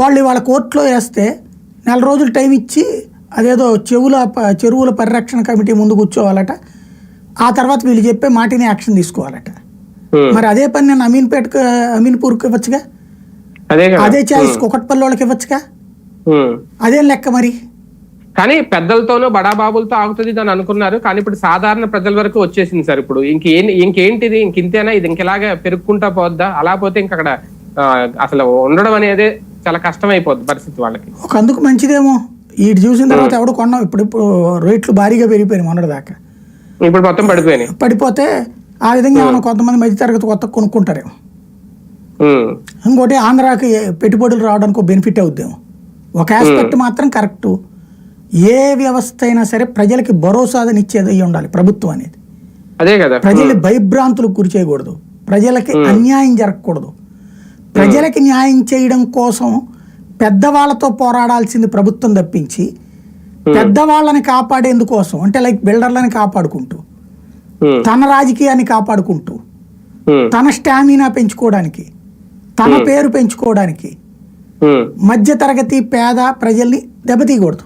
వాళ్ళు ఇవాళ కోర్టులో వేస్తే నెల రోజులు టైం ఇచ్చి అదేదో చెవుల చెరువుల పరిరక్షణ కమిటీ ముందు కూర్చోవాలట. ఆ తర్వాత వీళ్ళు చెప్పే మాటిని యాక్షన్ తీసుకోవాలట. మరి అదే పని నేను అమీన్పేటకు అమీన్పూర్కి ఇవ్వచ్చుగా? అదే చాయిస్ కుకట్పల్లి వాళ్ళకి ఇవ్వచ్చుగా. అదేం లెక్క మరి? కానీ పెద్దలతోనూ బడాబాబులతో ఆగుతుంది అని అనుకున్నారు. కానీ ఇప్పుడు సాధారణ ప్రజల వరకు వచ్చేసింది సార్ ఇప్పుడు. ఇంకేం ఇంకేంటిది? ఇంకింతేనా? ఇది ఇంకెలాగా పెరుక్కుంటా పోద్దా? అలా పోతే ఇంక అక్కడ ఆ, అసలు ఉండడం అనేది చాలా కష్టం అయిపోద్ది పరిస్థితి వాళ్ళకి. ఒక అందుకు మంచిదేమో. వీటి చూసిన తర్వాత ఎవడు కొన్నాం ఇప్పుడు ఇప్పుడు రేట్లు భారీగా పెరిగిపోయినాయి మొన్నటిదాకా. ఇప్పుడు మొత్తం పడిపోయినాయి. పడిపోతే ఆ విధంగా ఏమైనా కొంతమంది మధ్యతరగతి కొత్త కొనుక్కుంటారేమో. ఇంకోటి ఆంధ్రాకి పెట్టుబడులు రావడానికి బెనిఫిట్ అవుద్దేమో. ఒక ఆస్పెక్ట్ మాత్రం కరెక్ట్ ఏ వ్యవస్థ అయినా సరే ప్రజలకి భరోసాదనిచ్చేది అయి ఉండాలి ప్రభుత్వం అనేది. అదే కదా. ప్రజల్ని భయభ్రాంతులకు గురి చేయకూడదు. ప్రజలకి అన్యాయం జరగకూడదు. ప్రజలకి న్యాయం చేయడం కోసం పెద్దవాళ్ళతో పోరాడాల్సింది ప్రభుత్వం తప్పించి పెద్దవాళ్ళని కాపాడేందుకోసం అంటే లైక్ బిల్డర్లని కాపాడుకుంటూ ఉమ్, తన రాజకీయాన్ని కాపాడుకుంటూ ఉమ్, తన స్టామినా పెంచుకోవడానికి తన పేరు పెంచుకోవడానికి ఉమ్, మధ్య తరగతి పేద ప్రజల్ని దెబ్బతీయకూడదు.